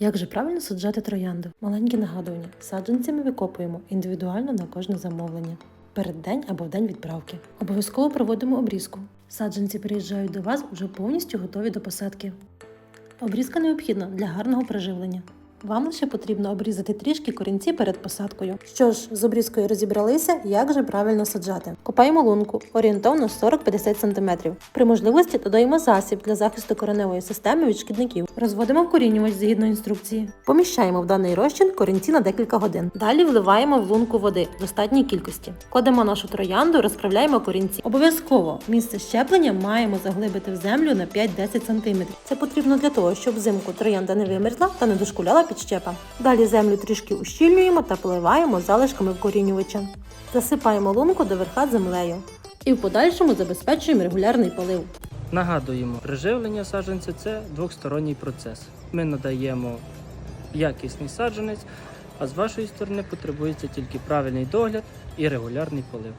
Як же правильно саджати троянду? Маленькі нагадування. Саджанцями викопуємо індивідуально на кожне замовлення. Перед день або в день відправки. Обов'язково проводимо обрізку. Саджанці приїжджають до вас вже повністю готові до посадки. Обрізка необхідна для гарного приживлення. Вам лише потрібно обрізати трішки корінці перед посадкою. Що ж, з обрізкою розібралися, як же правильно саджати. Копаємо лунку орієнтовно 40-50 см. При можливості додаємо засіб для захисту кореневої системи від шкідників. Розводимо вкорінювач згідно інструкції. Поміщаємо в даний розчин корінці на декілька годин. Далі вливаємо в лунку води в достатній кількості. Кладемо нашу троянду, розправляємо корінці. Обов'язково місце щеплення маємо заглибити в землю на 5-10 см. Це потрібно для того, щоб взимку троянда не вимерзла та не дошкуляла під щепа. Далі землю трішки ущільнюємо та поливаємо залишками вкорінювача. Засипаємо лунку до верха землею. І в подальшому забезпечуємо регулярний полив. Нагадуємо, приживлення саджанця це двохсторонній процес. Ми надаємо якісний саджанець, а з вашої сторони потребується тільки правильний догляд і регулярний полив.